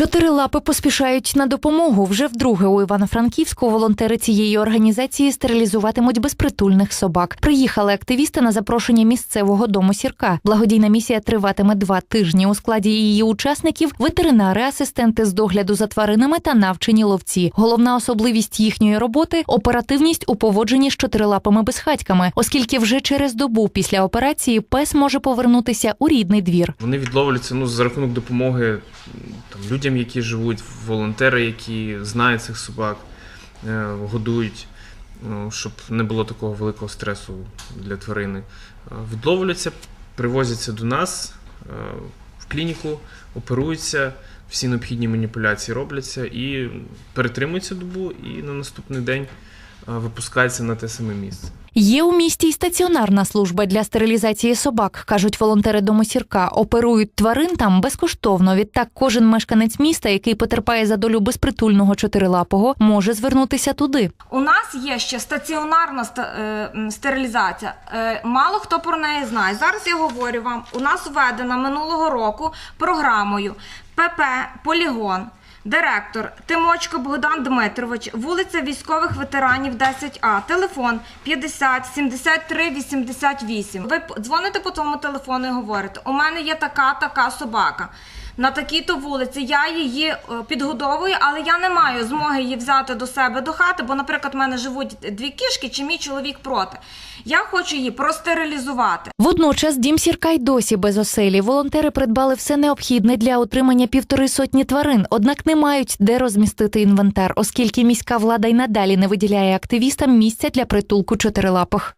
Чотири лапи поспішають на допомогу. Вже вдруге у Івано-Франківську волонтери цієї організації стерилізуватимуть безпритульних собак. Приїхали активісти на запрошення місцевого дому сірка. Благодійна місія триватиме два тижні. У складі її учасників ветеринари, асистенти з догляду за тваринами та навчені ловці. Головна особливість їхньої роботи оперативність у поводженні з чотирилапими безхатьками, оскільки вже через добу після операції пес може повернутися у рідний двір. Вони відловлюються ну, за рахунок допомоги людям, які живуть, волонтери, які знають цих собак, е, годують, ну, щоб не було такого великого стресу для тварини. Е, Відловлюються, привозяться до нас е, в клініку, оперуються, всі необхідні маніпуляції робляться і перетримуються добу, і на наступний день е, випускаються на те саме місце. Є у місті й стаціонарна служба для стерилізації собак, кажуть волонтери дому сірка. Оперують тварин там безкоштовно. Відтак, кожен мешканець міста, який потерпає за долю безпритульного чотирилапого, може звернутися туди. У нас є ще стаціонарна ста- е, стерилізація. Е, Мало хто про неї знає. Зараз я говорю вам. У нас введена минулого року програмою ПП Полігон. Директор Тимочко Богдан Дмитрович, вулиця військових ветеранів 10А, телефон 50 73 88. Ви дзвоните по тому телефону і говорите: у мене є така така собака. На такій-то вулиці я її е, підгодовую, але я не маю змоги її взяти до себе до хати, бо, наприклад, в мене живуть дві кішки, чи мій чоловік проти. Я хочу її простерилізувати. Водночас дім сірка й досі без оселі. Волонтери придбали все необхідне для утримання півтори сотні тварин, однак не мають де розмістити інвентар, оскільки міська влада й надалі не виділяє активістам місця для притулку чотирилапих.